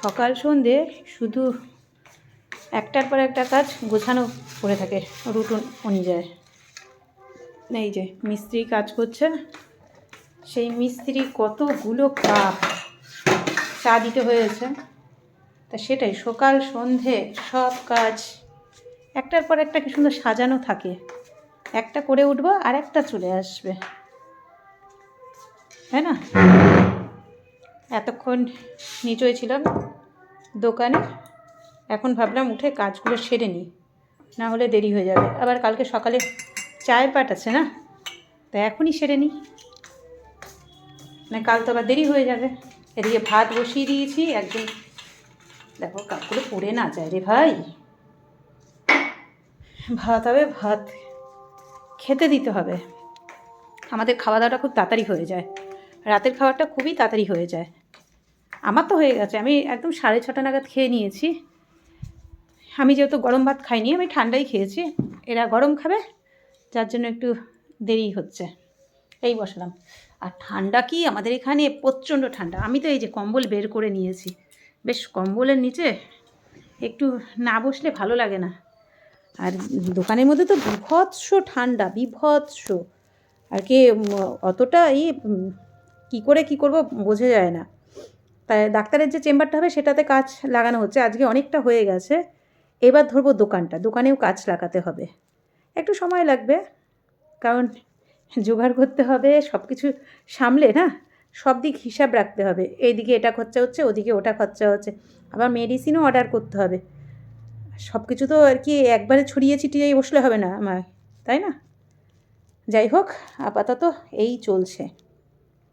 সকাল সন্ধে শুধু একটার পর একটা কাজ গোছানো পড়ে থাকে রুটিন অনুযায়ী এই যে মিস্ত্রি কাজ করছে, সেই মিস্ত্রি কতগুলো কাপ চা দিতে হয়েছে, তা সেটাই সকাল সন্ধে সব কাজ, একটার পর একটা কি সুন্দর সাজানো থাকে। একটা করে উঠবো আর একটা চলে আসবে। তাই না? এতক্ষণ নিচয় ছিলাম দোকানে। এখন ভাবলাম উঠে কাজগুলো সেরে নিই, না হলে দেরি হয়ে যাবে। আবার কালকে সকালে চায়ের পাট আছে না? তা এখনই সেরে নিই। না, কাল তো আবার দেরি হয়ে যাবে। এদিকে ভাত বসিয়ে দিয়েছি একদিন দেখো কাপগুলো পড়ে না যায় রে ভাই। ভাত হবে ভাত। খেতে দিতে হবে। আমাদের খাওয়া দাওয়াটা খুব তাড়াতাড়ি হয়ে যায়। রাতের খাবারটা খুবই তাড়াতাড়ি হয়ে যায়। আমার তো হয়ে গেছে, আমি একদম সাড়ে ছটা নাগাদ খেয়ে নিয়েছি। আমি যেহেতু গরম ভাত খাইনি, আমি ঠান্ডাই খেয়েছি। এরা গরম খাবে, যার জন্য একটু দেরি হচ্ছে। এই বসলাম। আর ঠান্ডা কি? আমাদের এখানে প্রচণ্ড ঠান্ডা। আমি তো এই যে কম্বল বের করে নিয়েছি। বেশ কম্বলের নিচে একটু না বসলে ভালো লাগে না। আর দোকানের মধ্যে তো বিভৎস ঠান্ডা, বিভৎস। আর কি অতটা এই কী করে কি করব বোঝা যায় না। তাই ডাক্তারের যে চেম্বারটা হবে সেটাতে কাজ লাগানো হচ্ছে। আজকে অনেকটা হয়ে গেছে। এবার ধরবো দোকানটা। দোকানেও কাজ লাগাতে হবে। একটু সময় লাগবে। কারণ জোগাড় করতে হবে সব কিছু সামলে, না? সব দিক হিসাব রাখতে হবে। এইদিকে এটা খরচা হচ্ছে, ওদিকে ওটা খরচা হচ্ছে। আবার মেডিসিনও অর্ডার করতে হবে। সব কিছু তো আর কি একবারে ছড়িয়ে ছিটিয়ে বসলে হবে না আমার তাই না? যাই হোক, আপাতত এই চলছে।